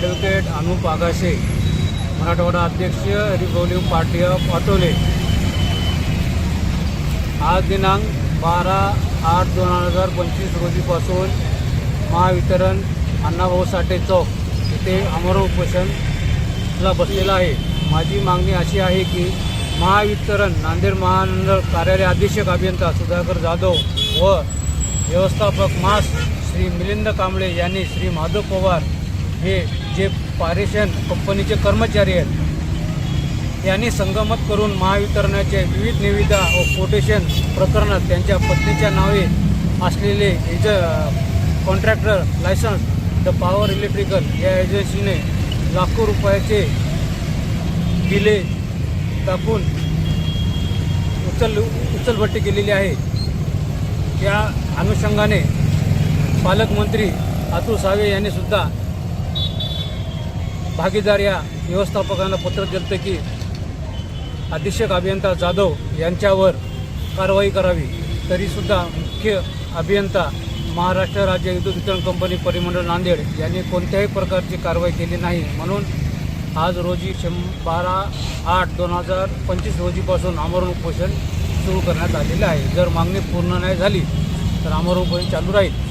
Advocate Anup Agashe Marathwada अध्यक्ष Republic party of अटोले आज दिनांक बारा आठ दोन हजार पंचवीस रोजीपासून महावितरण अण्णाभाऊ साठे चौक इथे अमर उपोषणला बसलेला आहे. माझी मागणी अशी आहे की महावितरण नांदेड महामंडळ कार्यालय अधीक्षक अभियंता सुधाकर जाधव व व्यवस्थापक मास श्री मिलिंद कांबळे यांनी श्री माधव पवार हे जे पारेषण कंपनीचे कर्मचारी आहेत यांनी संगमत करून महावितरणाचे विविध निविदा व कोटेशन प्रकरणात त्यांच्या पत्नीच्या नावे असलेले age contractor licence the power electrical या एजन्सीने लाखो रुपयाचे बिले टाकून उचल उचलबट्टी केलेली आहे. या अनुषंगाने पालकमंत्री अतुल सावे यांनी सुद्धा भागीदार या व्यवस्थापकांना पत्र दिलं की अधीक्षक अभियंता जाधव यांच्यावर कारवाई करावी. तरीसुद्धा मुख्य अभियंता महाराष्ट्र राज्य विद्युत वितरण कंपनी परिमंडळ नांदेड यांनी कोणत्याही प्रकारची कारवाई केली नाही. म्हणून आज रोजी शं बारा आठ दोन हजार पंचवीस रोजीपासून आमरण उपोषण सुरू करण्यात आलेलं आहे. जर मागणी पूर्ण नाही झाली तर आमरण उपोषण चालू राहील.